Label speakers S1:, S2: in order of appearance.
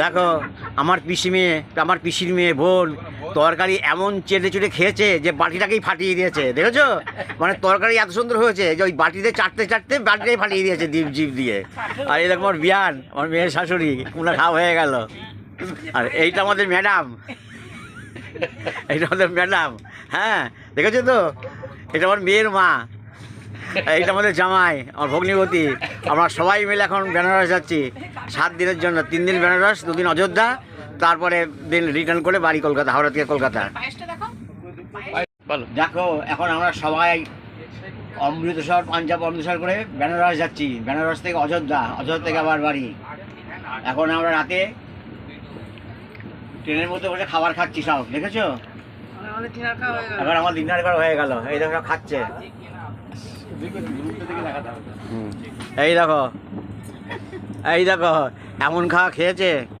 S1: দেখো, আমার পিসি মেয়ে, আমার পিসির মেয়ে বোন, তরকারি এমন চেটে চুটে খেয়েছে যে বাটিটাকেই ফাটিয়ে দিয়েছে, দেখেছ? মানে তরকারি এত সুন্দর হয়েছে যে ওই বাটিতে চাটতে চাটতে বাটিটাই ফাটিয়ে দিয়েছে দ্বীপ জিপ দিয়ে। আর দেখো, আমার বিয়ান, আমার মেয়ের শাশুড়ি কুমড়া খাওয়া হয়ে গেল। আর এইটা আমাদের ম্যাডাম। এইটা আমাদের ম্যাডাম। হ্যাঁ দেখেছ তো? এটা আমার মেয়ের মা। এইটা আমাদের জামাই আমার ভগ্নিপতি। আমরা সবাই মিলে এখন বেনারস যাচ্ছি। সাত দিনের জন্য তিন দিন বেনারস দুদিন অযোধ্যা তারপরে দিন রিটার্ন করে বাড়ি কলকাতা হাওড়া থেকে কলকাতা। দেখো এখন আমরা সবাই অমৃতসর পাঞ্জাব অমৃতসর করে বেনারস যাচ্ছি। বেনারস থেকে অযোধ্যা অযোধ্যা থেকে আবার বাড়ি। এখন আমরা রাতে ট্রেনের মধ্যে বসে খাবার খাচ্ছি সব দেখেছ? এখন আমার ডিনার করা হয়ে গেল। এই দেখো খাচ্ছে। এই দেখো এই দেখো এমন খাওয়া খেয়েছে?